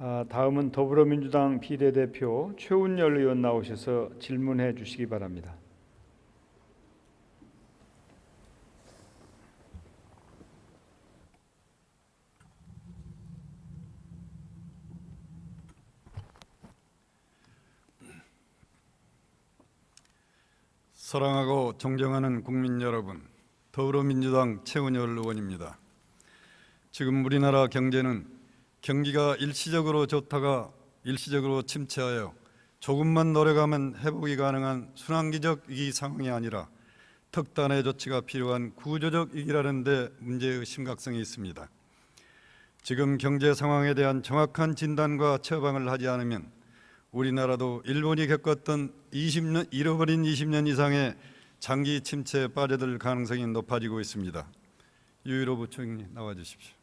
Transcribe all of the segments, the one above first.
아, 다음은 더불어민주당 비례대표 최운열 의원 나오셔서 질문해 주시기 바랍니다. 사랑하고 존경하는 국민 여러분, 더불어민주당 최은열 의원입니다. 지금 우리나라 경제는 경기가 일시적으로 좋다가 일시적으로 침체하여 조금만 노력하면 회복이 가능한 순환기적 위기 상황이 아니라 특단의 조치가 필요한 구조적 위기라는 데 문제의 심각성이 있습니다. 지금 경제 상황에 대한 정확한 진단과 처방을 하지 않으면 우리나라도 일본이 겪었던 20년 잃어버린 20년 이상의 장기 침체에 빠져들 가능성이 높아지고 있습니다. 유일호 부총리 나와 주십시오.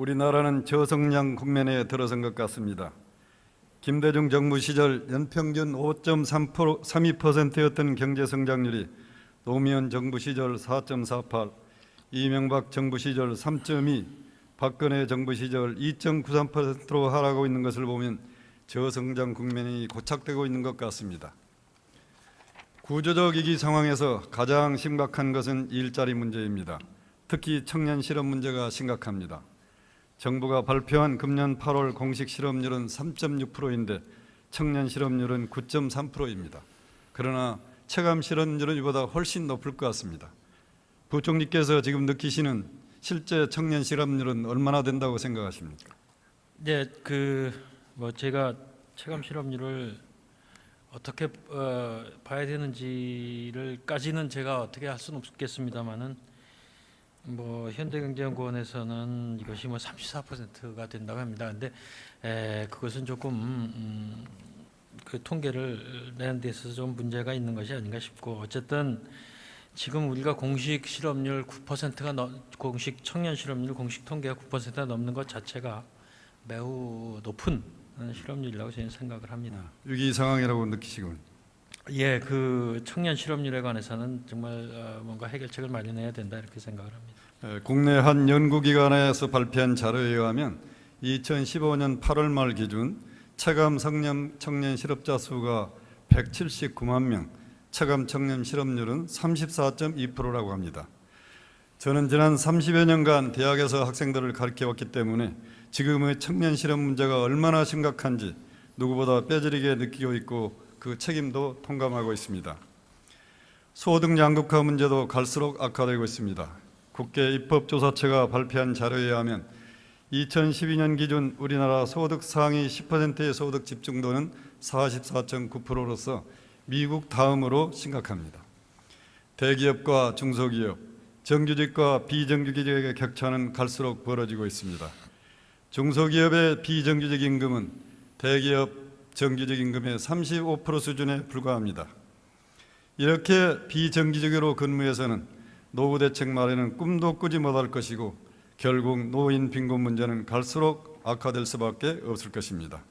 우리나라는 저성장 국면에 들어선 것 같습니다. 김대중 정부 시절 연평균 5.32%였던 경제 성장률이 노무현 정부 시절 4.48, 이명박 정부 시절 3.2, 박근혜 정부 시절 2.93%로 하락하고 있는 것을 보면 저성장 국면이 고착되고 있는 것 같습니다. 구조적 위기 상황에서 가장 심각한 것은 일자리 문제입니다. 특히 청년 실업 문제가 심각합니다. 정부가 발표한 금년 8월 공식 실업률은 3.6%인데 청년 실업률은 9.3%입니다. 그러나 체감 실업률은 이보다 훨씬 높을 것 같습니다. 부총리께서 지금 느끼시는 실제 청년 실업률은 얼마나 된다고 생각하십니까? 네, 그 뭐 제가 체감 실업률을 어떻게 어, 봐야 되는지를까지는 제가 어떻게 할 수는 없겠습니다만은 뭐 현대경제연구원에서는 이것이 뭐 34%가 된다고 합니다. 근데 에, 그것은 조금 음, 그 통계를 내는 데 있어서 좀 문제가 있는 것이 아닌가 싶고 어쨌든 지금 우리가 공식 실업률 9%가 넘, 공식 청년 실업률 공식 통계가 9%가 넘는 것 자체가 매우 높은 실업률이라고 저는 생각을 합니다. 위기 상황이라고 느끼시군. 예, 그 청년 실업률에 관해서는 정말 어, 뭔가 해결책을 마련해야 된다 이렇게 생각을 합니다. 에, 국내 한 연구기관에서 발표한 자료에 의하면 2015년 8월 말 기준 체감 성년 청년 실업자 수가 179만 명, 체감 청년 실업률은 34.2%라고 합니다. 저는 지난 30여 년간 대학에서 학생들을 가르쳐 왔기 때문에 지금의 청년 실업 문제가 얼마나 심각한지 누구보다 뼈저리게 느끼고 있고 그 책임도 통감하고 있습니다. 소득 양극화 문제도 갈수록 악화되고 있습니다. 국회 입법조사처가 발표한 자료에 의하면 2012년 기준 우리나라 소득 상위 10%의 소득 집중도는 44.9%로서 미국 다음으로 심각합니다. 대기업과 중소기업, 정규직과 비정규직의 격차는 갈수록 벌어지고 있습니다. 중소기업의 비정규직 임금은 대기업 정규직 임금의 35% 수준에 불과합니다. 이렇게 비정규직으로 근무해서는 노후 대책 마련은 꿈도 꾸지 못할 것이고 결국 노인 빈곤 문제는 갈수록 악화될 수밖에 없을 것입니다.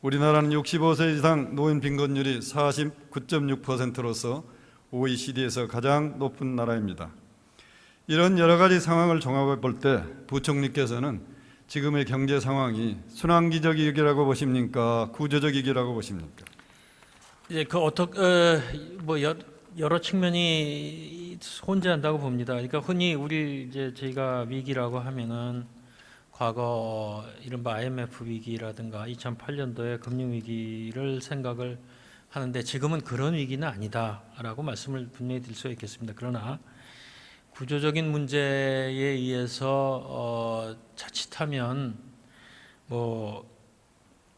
우리나라는 65세 이상 노인 빈곤율이 49.6%로서 OECD에서 가장 높은 나라입니다. 이런 여러 가지 상황을 종합해 볼 때 부총리께서는 지금의 경제 상황이 순환기적 위기라고 보십니까? 구조적 위기라고 보십니까? 예, 그 어떻게 어, 뭐 여, 여러 측면이 혼재한다고 봅니다. 그러니까 흔히 우리 이제 저희가 위기라고 하면은 과거 이른바 IMF 위기라든가 2008년도의 금융 위기를 생각을 하는데 지금은 그런 위기는 아니다라고 말씀을 분명히 드릴 수 있겠습니다. 그러나 구조적인 문제에 의해서 어, 자칫하면 뭐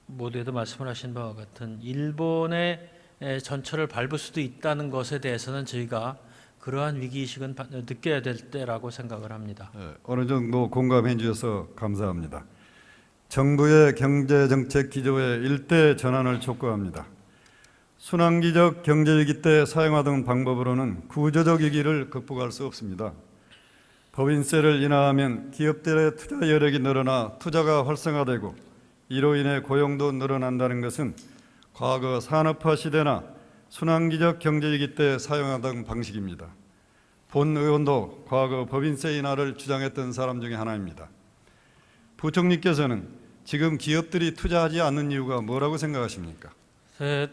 모두에도 말씀을 하신 바와 같은 일본의 에, 전철을 밟을 수도 있다는 것에 대해서는 저희가 그러한 위기의식은 바- 느껴야 될 때라고 생각을 합니다. 예, 어느 정도 공감해 주셔서 감사합니다. 정부의 경제 정책 기조의 일대 전환을 촉구합니다. 순환기적 경제 위기 때 사용하던 방법으로는 구조적 위기를 극복할 수 없습니다. 법인세를 인하하면 기업들의 투자 여력이 늘어나 투자가 활성화되고 이로 인해 고용도 늘어난다는 것은 과거 산업화 시대나 순환기적 경제위기 때 사용하던 방식입니다. 본 의원도 과거 법인세 인하를 주장했던 사람 중에 하나입니다. 부총리께서는 지금 기업들이 투자하지 않는 이유가 뭐라고 생각하십니까? 에,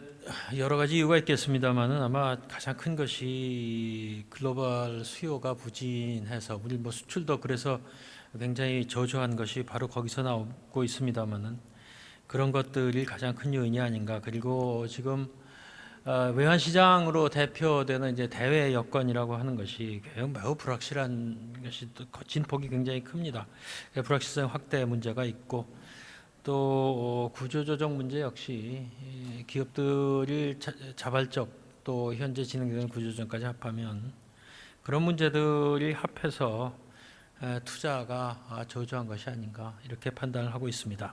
여러 가지 이유가 있겠습니다만은 아마 가장 큰 것이 글로벌 수요가 부진해서 우리 뭐 수출도 그래서 굉장히 저조한 것이 바로 거기서 나오고 있습니다만은 그런 것들이 가장 큰 요인이 아닌가 그리고 지금 어, 외환 시장으로 대표되는 이제 대외 여건이라고 하는 것이 매우, 불확실한 것이 또 진폭이 굉장히 큽니다. 그 불확실성 확대 문제가 있고 또 어, 구조조정 문제 역시 이 기업들이 자, 자발적 또 현재 진행되는 구조조정까지 합하면 그런 문제들이 합해서 에, 투자가 아, 저조한 것이 아닌가 이렇게 판단을 하고 있습니다.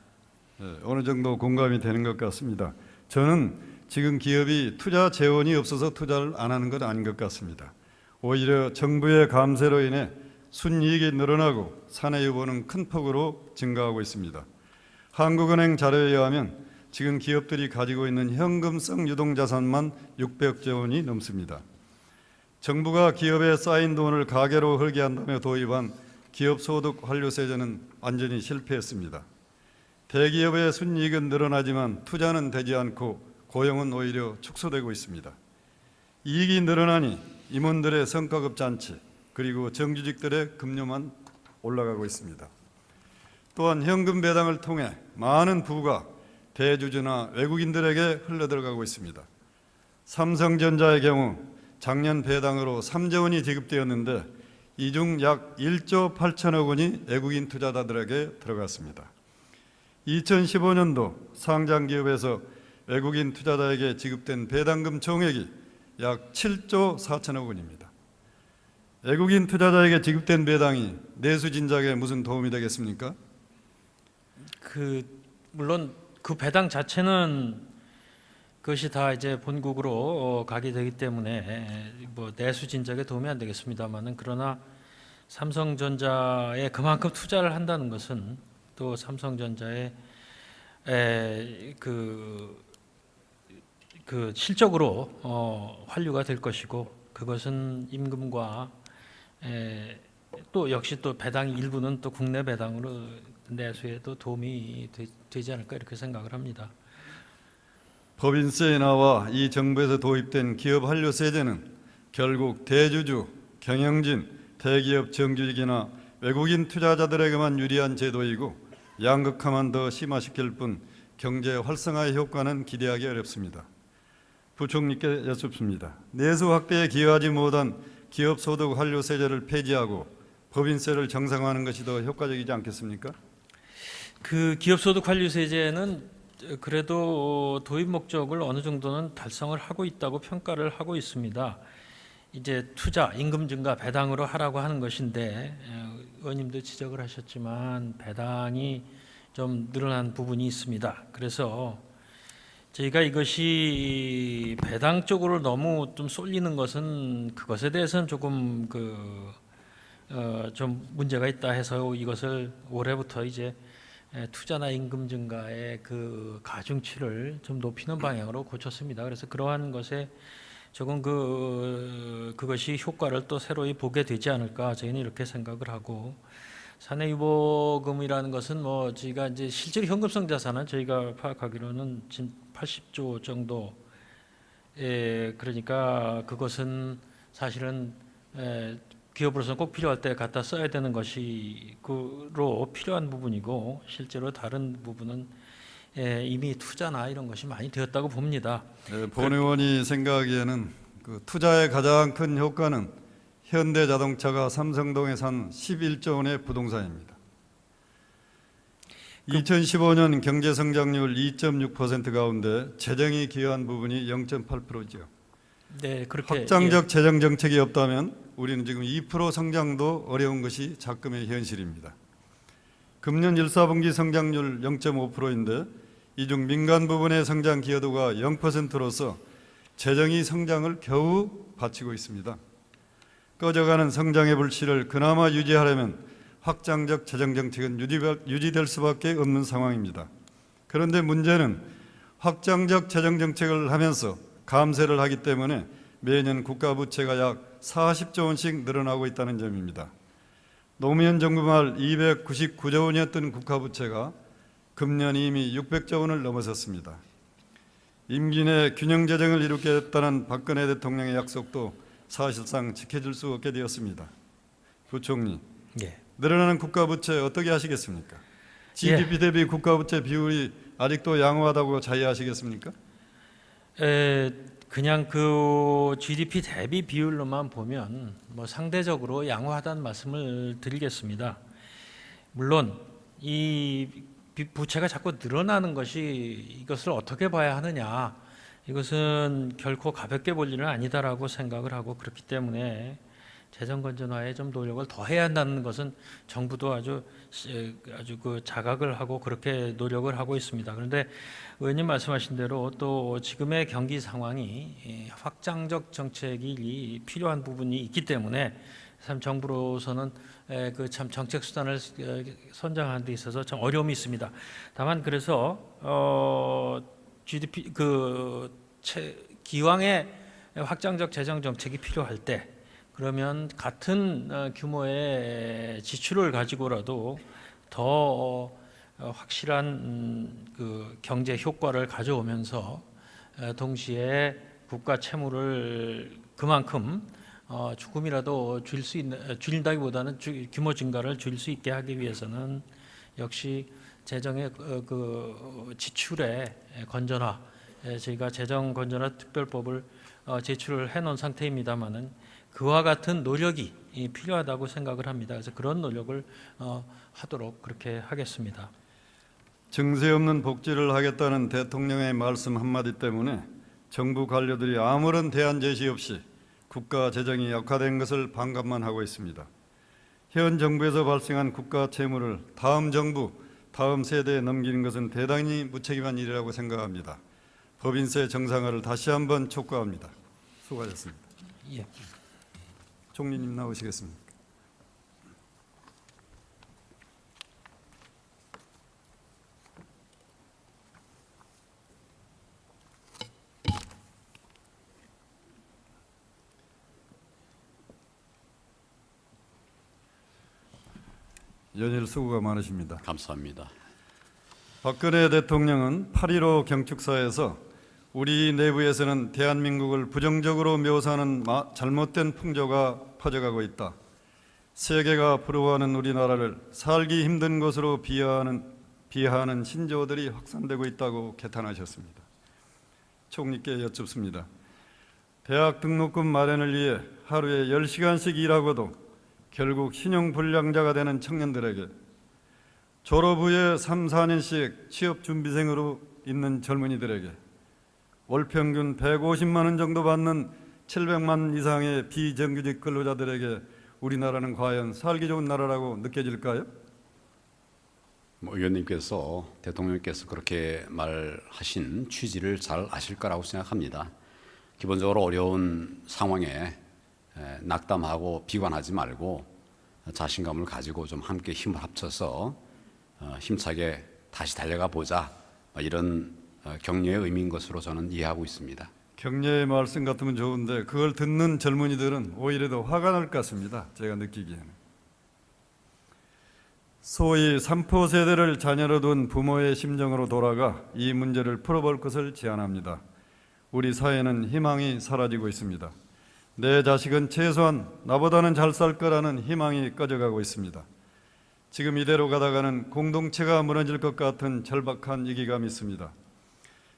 네, 어느 정도 공감이 되는 것 같습니다. 저는 지금 기업이 투자 재원이 없어서 투자를 안 하는 건 아닌 것 같습니다. 오히려 정부의 감세로 인해 순이익이 늘어나고 사내 유보는 큰 폭으로 증가하고 있습니다. 한국은행 자료에 의하면 지금 기업들이 가지고 있는 현금성 유동자산만 600조 원이 넘습니다. 정부가 기업에 쌓인 돈을 가계로 흘게 한다며 도입한 기업소득 환류세제는 완전히 실패했습니다. 대기업의 순이익은 늘어나지만 투자는 되지 않고 고용은 오히려 축소되고 있습니다. 이익이 늘어나니 임원들의 성과급 잔치 그리고 정규직들의 급료만 올라가고 있습니다. 또한 현금 배당을 통해 많은 부가 대주주나 외국인들에게 흘러들어가고 있습니다. 삼성전자의 경우 작년 배당으로 3조 원이 지급되었는데 이 중 약 1조 8천억 원이 외국인 투자자들에게 들어갔습니다. 2015년도 상장 기업에서 외국인 투자자에게 지급된 배당금 총액이 약 7조 4천억 원입니다. 외국인 투자자에게 지급된 배당이 내수 진작에 무슨 도움이 되겠습니까? 그 물론 그 배당 자체는 그것이 다 이제 본국으로 어, 가게 되기 때문에 뭐 내수 진작에 도움이 안 되겠습니다만은 그러나 삼성전자에 그만큼 투자를 한다는 것은 또 삼성전자의 에, 그, 그 실적으로 어, 환류가 될 것이고 그것은 임금과 에, 또 역시 또 배당 일부는 또 국내 배당으로 내수에도 도움이 되, 되지 않을까 이렇게 생각을 합니다. 법인세 인하와 이 정부에서 도입된 기업 한류 세제는 결국 대주주, 경영진, 대기업 정규직이나 외국인 투자자들에게만 유리한 제도이고 양극화만 더 심화시킬 뿐 경제 활성화의 효과는 기대하기 어렵습니다. 부총리께 여쭙습니다. 내수 확대에 기여하지 못한 기업 소득 한류 세제를 폐지하고 법인세를 정상화하는 것이 더 효과적이지 않겠습니까? 그 기업소득 관리세제는 그래도 도입 목적을 어느 정도는 달성을 하고 있다고 평가를 하고 있습니다. 이제 투자, 임금 증가, 배당으로 하라고 하는 것인데 에, 의원님도 지적을 하셨지만 배당이 좀 늘어난 부분이 있습니다. 그래서 저희가 이것이 배당 쪽으로 너무 좀 쏠리는 것은 그것에 대해서는 조금 그 어, 좀 문제가 있다 해서 이것을 올해부터 이제 에, 투자나 임금 증가의 그 가중치를 좀 높이는 방향으로 고쳤습니다. 그래서 그러한 것에 조금 그 그것이 효과를 또 새로이 보게 되지 않을까 저희는 이렇게 생각을 하고 사내 유보금이라는 것은 뭐 저희가 이제 실제로 현금성 자산은 저희가 파악하기로는 지금 80조 정도 에 그러니까 그것은 사실은 에, 기업으로서는 꼭 필요할 때 갖다 써야 되는 것이 그로 필요한 부분이고 실제로 다른 부분은 에, 이미 투자나 이런 것이 많이 되었다고 봅니다. 네, 본 의원이 생각하기에는 그 투자의 가장 큰 효과는 현대자동차가 삼성동에 산 11조 원의 부동산입니다. 2015년 경제 성장률 2.6% 가운데 재정이 기여한 부분이 0.8%죠. 네, 그렇게 확장적 재정 정책이 없다면 우리는 지금 2% 성장도 어려운 것이 작금의 현실입니다. 금년 1, 4분기 성장률 0.5%인데 이 중 민간 부분의 성장 기여도가 0%로서 재정이 성장을 겨우 받치고 있습니다. 꺼져가는 성장의 불씨를 그나마 유지하려면 확장적 재정 정책은 유지- 유지될 수밖에 없는 상황입니다. 그런데 문제는 확장적 재정 정책을 하면서 감세를 하기 때문에 매년 국가 부채가 약 40조 원씩 늘어나고 있다는 점입니다. 노무현 정부 말 299조 원이었던 국가 부채가 금년 이미 600조 원을 넘어섰습니다. 임기 내 균형 재정을 이루겠다는 박근혜 대통령의 약속도 사실상 지켜질 수 없게 되었습니다. 부총리, 예. 늘어나는 국가 부채 어떻게 하시겠습니까? GDP 대비 국가 부채 비율이 아직도 양호하다고 자의하시겠습니까? 에, 그냥 그 GDP 대비 비율로만 보면 뭐 상대적으로 양호하다는 말씀을 드리겠습니다. 물론 이 비- 부채가 자꾸 늘어나는 것이 이것을 어떻게 봐야 하느냐 이것은 결코 가볍게 볼 일은 아니다라고 생각을 하고 그렇기 때문에 재정 건전화에 좀 노력을 더 해야 한다는 것은 정부도 아주 시- 아주 그 자각을 하고 그렇게 노력을 하고 있습니다. 그런데 의원님 말씀하신 대로 또 지금의 경기 상황이 이 확장적 정책이 필요한 부분이 있기 때문에 참 정부로서는 그 참 정책 수단을 어, 선정하는 데 있어서 좀 어려움이 있습니다. 다만 그래서 어 GDP 그 채, 기왕에 확장적 재정 정책이 필요할 때 그러면 같은 어, 규모의 지출을 가지고라도 더 어, 확실한 음, 그 경제 효과를 가져오면서 어, 동시에 국가 채무를 그만큼 어, 조금이라도 줄수 있는 어, 줄인다기보다는 주- 규모 증가를 줄수 있게 하기 위해서는 역시 재정의 어, 그 지출의 건전화 에, 저희가 재정 건전화 특별법을 어, 제출을 해놓은 상태입니다만은 그와 같은 노력이 이 필요하다고 생각을 합니다. 그래서 그런 노력을 어, 하도록 그렇게 하겠습니다. 증세 없는 복지를 하겠다는 대통령의 말씀 한마디 때문에 정부 관료들이 아무런 대안 제시 없이 국가 재정이 약화된 것을 반감만 하고 있습니다. 현 정부에서 발생한 국가 채무를 다음 정부, 다음 세대에 넘기는 것은 대단히 무책임한 일이라고 생각합니다. 법인세 정상화를 다시 한번 촉구합니다. 수고하셨습니다. 예. 총리님 나오시겠습니다. 연일 수고가 많으십니다. 감사합니다. 박근혜 대통령은 8.15 경축사에서 우리 내부에서는 대한민국을 부정적으로 묘사하는 마- 잘못된 풍조가 퍼져가고 있다. 세계가 부러워하는 우리나라를 살기 힘든 곳으로 비하하는, 비하하는 신조어들이 확산되고 있다고 개탄하셨습니다. 총리께 여쭙습니다. 대학 등록금 마련을 위해 하루에 10시간씩 일하고도 결국 신용불량자가 되는 청년들에게 졸업 후에 3, 4년씩 취업 준비생으로 있는 젊은이들에게 월 평균 150만 원 정도 받는 700만 이상의 비정규직 근로자들에게 우리나라는 과연 살기 좋은 나라라고 느껴질까요? 뭐 의원님께서 대통령께서 그렇게 말하신 취지를 잘 아실 거라고 생각합니다. 기본적으로 어려운 상황에 에, 낙담하고 비관하지 말고 자신감을 가지고 좀 함께 힘을 합쳐서 어, 힘차게 다시 달려가 보자 뭐 이런 어, 격려의 의미인 것으로 저는 이해하고 있습니다. 격려의 말씀 같으면 좋은데 그걸 듣는 젊은이들은 오히려 더 화가 날 것 같습니다. 제가 느끼기에는. 소위 삼포 세대를 자녀로 둔 부모의 심정으로 돌아가 이 문제를 풀어볼 것을 제안합니다. 우리 사회는 희망이 사라지고 있습니다. 내 자식은 최소한 나보다는 잘 살 거라는 희망이 꺼져가고 있습니다. 지금 이대로 가다가는 공동체가 무너질 것 같은 절박한 위기감이 있습니다.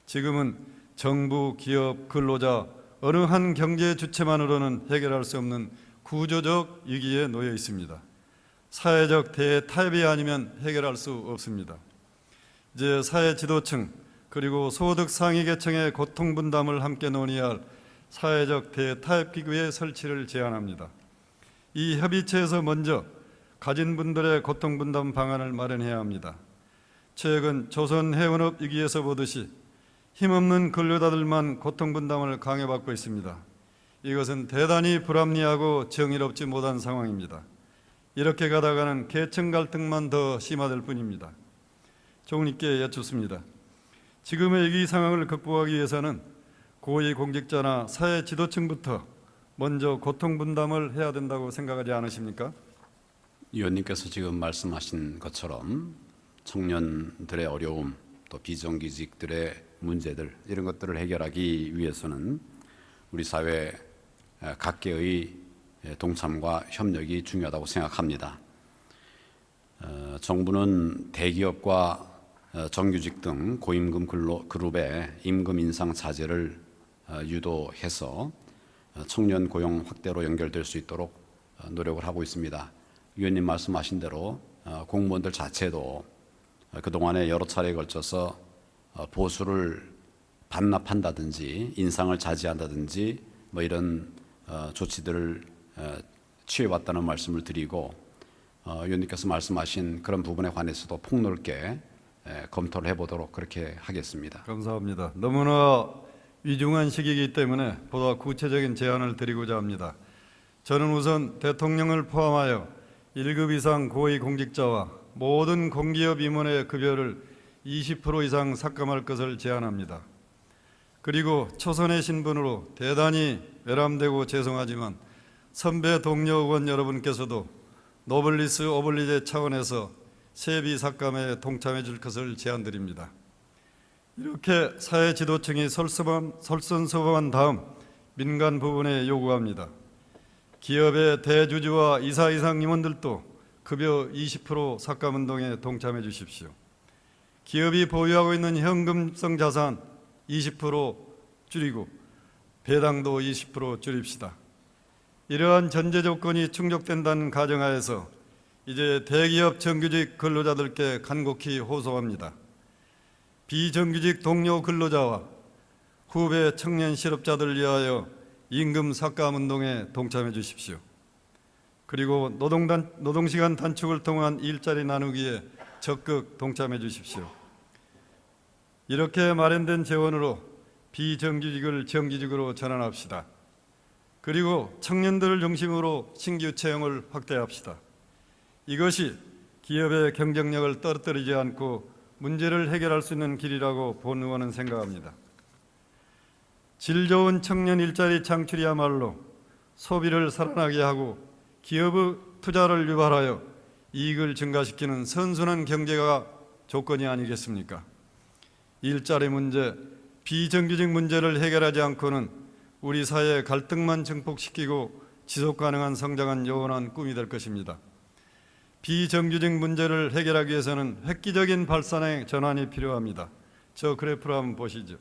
지금은 정부, 기업, 근로자 어느 한 경제 주체만으로는 해결할 수 없는 구조적 위기에 놓여 있습니다. 사회적 대타협이 아니면 해결할 수 없습니다. 이제 사회 지도층 그리고 소득 상위 계층의 고통 분담을 함께 논의할 사회적 대타협 기구의 설치를 제안합니다. 이 협의체에서 먼저 가진 분들의 고통 분담 방안을 마련해야 합니다. 최근 조선 해운업 위기에서 보듯이 힘없는 근로자들만 고통 분담을 강요받고 있습니다. 이것은 대단히 불합리하고 정의롭지 못한 상황입니다. 이렇게 가다가는 계층 갈등만 더 심화될 뿐입니다. 총리께 여쭙습니다. 지금의 이 상황을 극복하기 위해서는 고위 공직자나 사회 지도층부터 먼저 고통 분담을 해야 된다고 생각하지 않으십니까? 위원님께서 지금 말씀하신 것처럼 청년들의 어려움 또 비정규직들의 문제들 이런 것들을 해결하기 위해서는 우리 사회 각계의 동참과 협력이 중요하다고 생각합니다. 어, 정부는 대기업과 어, 정규직 등 고임금 그룹의 임금 인상 자제를 어, 유도해서 어, 청년 고용 확대로 연결될 수 있도록 어, 노력을 하고 있습니다. 위원님 말씀하신 대로 어, 공무원들 자체도 어, 그동안에 여러 차례에 걸쳐서 어, 보수를 반납한다든지 인상을 자제한다든지 뭐 이런 어, 조치들을 어, 취해왔다는 말씀을 드리고 어, 위원님께서 말씀하신 그런 부분에 관해서도 폭넓게 에, 검토를 해보도록 그렇게 하겠습니다. 감사합니다. 너무나 위중한 시기이기 때문에 보다 구체적인 제안을 드리고자 합니다. 저는 우선 대통령을 포함하여 1급 이상 고위 공직자와 모든 공기업 임원의 급여를 20% 이상 삭감할 것을 제안합니다. 그리고 초선의 신분으로 대단히 외람되고 죄송하지만 선배 동료 의원 여러분께서도 노블리스 오블리제 차원에서 세비 삭감에 동참해 줄 것을 제안드립니다. 이렇게 사회 지도층이 설선서한 다음 민간 부분에 요구합니다. 기업의 대주주와 이사 이상 임원들도 급여 20% 삭감 운동에 동참해 주십시오. 기업이 보유하고 있는 현금성 자산 20% 줄이고 배당도 20% 줄입시다. 이러한 전제 조건이 충족된다는 가정하에서 이제 대기업 정규직 근로자들께 간곡히 호소합니다. 비정규직 동료 근로자와 후배 청년 실업자들 위하여 임금 삭감 운동에 동참해 주십시오. 그리고 노동단, 노동시간 단축을 통한 일자리 나누기에 적극 동참해 주십시오. 이렇게 마련된 재원으로 비정규직을 정규직으로 전환합시다. 그리고 청년들을 중심으로 신규 채용을 확대합시다. 이것이 기업의 경쟁력을 떨어뜨리지 않고 문제를 해결할 수 있는 길이라고 본 의원은 생각합니다. 질 좋은 청년 일자리 창출이야말로 소비를 살아나게 하고 기업의 투자를 유발하여 이익을 증가시키는 선순환 경제가 조건이 아니겠습니까? 일자리 문제, 비정규직 문제를 해결하지 않고는 우리 사회의 갈등만 증폭시키고 지속 가능한 성장은 영원한 꿈이 될 것입니다. 비정규직 문제를 해결하기 위해서는 획기적인 발산의 전환이 필요합니다. 저 그래프를 한번 보시죠.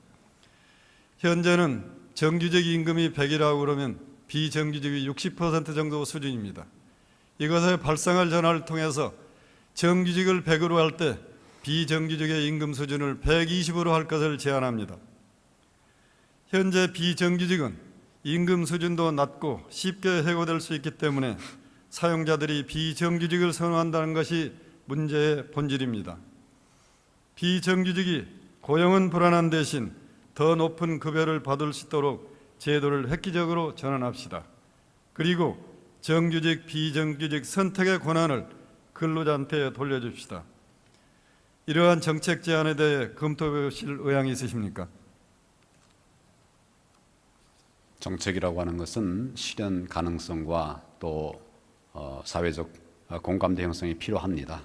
현재는 정규직 임금이 100이라고 그러면 비정규직이 60% 정도 수준입니다. 이것의 발상을 전환을 통해서 정규직을 100으로 할 때 비정규직의 임금 수준을 120으로 할 것을 제안합니다. 현재 비정규직은 임금 수준도 낮고 쉽게 해고될 수 있기 때문에 사용자들이 비정규직을 선호한다는 것이 문제의 본질입니다. 비정규직이 고용은 불안한 대신 더 높은 급여를 받을 수 있도록 제도를 획기적으로 전환합시다. 그리고 정규직, 비정규직 선택의 권한을 근로자한테 돌려줍시다. 이러한 정책 제안에 대해 검토해 보실 의향이 있으십니까? 정책이라고 하는 것은 실현 가능성과 또 어, 사회적 어, 공감대 형성이 필요합니다.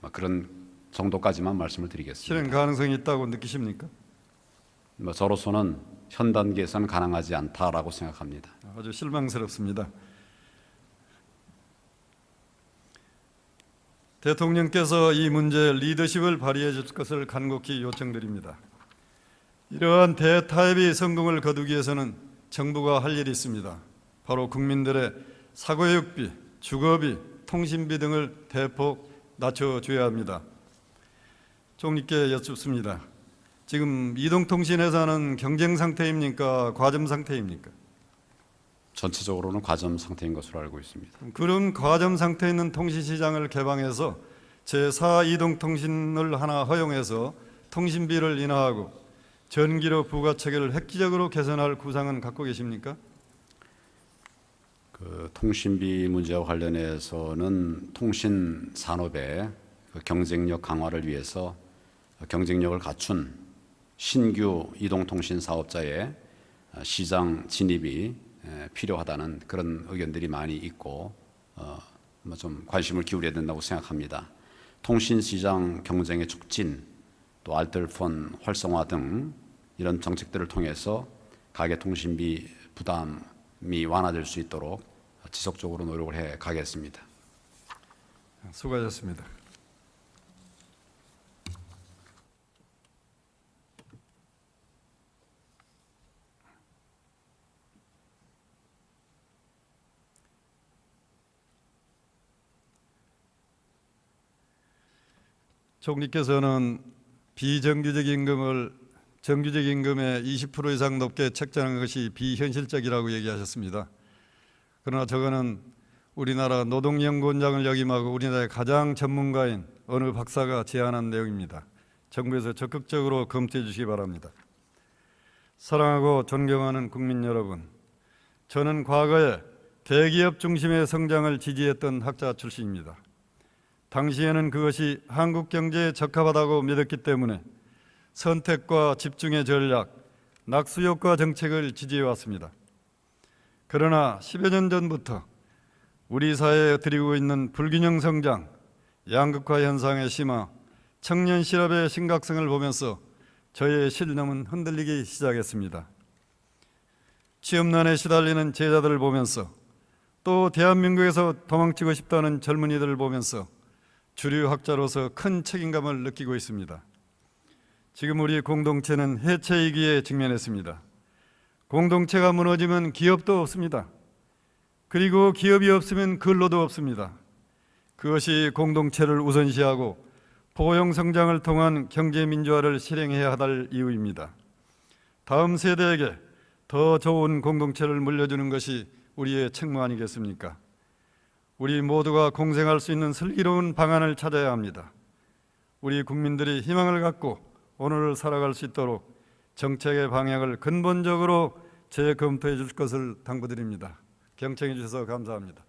뭐 그런 정도까지만 말씀을 드리겠습니다. 실현 가능성이 있다고 느끼십니까? 뭐 저로서는 현 단계에서는 가능하지 않다라고 생각합니다. 아주 실망스럽습니다. 대통령께서 이 문제에 리더십을 발휘해 줄 것을 간곡히 요청드립니다. 이러한 대타협의 성공을 거두기 위해서는 정부가 할 일이 있습니다. 바로 국민들의 사고육비, 주거비, 통신비 등을 대폭 낮춰줘야 합니다. 총리께 여쭙습니다. 지금 이동통신회사는 경쟁 상태입니까? 과점 상태입니까? 전체적으로는 과점 상태인 것으로 알고 있습니다. 그런 과점 상태에 있는 통신 시장을 개방해서 제4 이동 통신을 하나 허용해서 통신비를 인하하고 전기료 부과 체계를 획기적으로 개선할 구상은 갖고 계십니까? 그 통신비 문제와 관련해서는 통신 산업의 그 경쟁력 강화를 위해서 경쟁력을 갖춘 신규 이동통신 사업자의 시장 진입이 에, 필요하다는 그런 의견들이 많이 있고 어, 뭐좀 관심을 기울여야 된다고 생각합니다. 통신 시장 경쟁의 촉진, 또 알뜰폰 활성화 등 이런 정책들을 통해서 가계 통신비 부담이 완화될 수 있도록 지속적으로 노력을 해 가겠습니다. 수고하셨습니다. 총리께서는 비정규직 임금을 정규직 임금의 20% 이상 높게 책정하는 것이 비현실적이라고 얘기하셨습니다. 그러나 저거는 우리나라 노동연구원장을 역임하고 우리나라의 가장 전문가인 어느 박사가 제안한 내용입니다. 정부에서 적극적으로 검토해 주시기 바랍니다. 사랑하고 존경하는 국민 여러분, 저는 과거에 대기업 중심의 성장을 지지했던 학자 출신입니다. 당시에는 그것이 한국 경제에 적합하다고 믿었기 때문에 선택과 집중의 전략, 낙수효과 정책을 지지해 왔습니다. 그러나 10여 년 전부터 우리 사회에 드리고 있는 불균형 성장, 양극화 현상의 심화, 청년 실업의 심각성을 보면서 저의 신념은 흔들리기 시작했습니다. 취업난에 시달리는 제자들을 보면서 또 대한민국에서 도망치고 싶다는 젊은이들을 보면서 주류 학자로서 큰 책임감을 느끼고 있습니다. 지금 우리 공동체는 해체 위기에 직면했습니다. 공동체가 무너지면 기업도 없습니다. 그리고 기업이 없으면 근로도 없습니다. 그것이 공동체를 우선시하고 포용 성장을 통한 경제 민주화를 실행해야 할 이유입니다. 다음 세대에게 더 좋은 공동체를 물려주는 것이 우리의 책무 아니겠습니까? 우리 모두가 공생할 수 있는 슬기로운 방안을 찾아야 합니다. 우리 국민들이 희망을 갖고 오늘을 살아갈 수 있도록 정책의 방향을 근본적으로 재검토해 줄 것을 당부드립니다. 경청해 주셔서 감사합니다.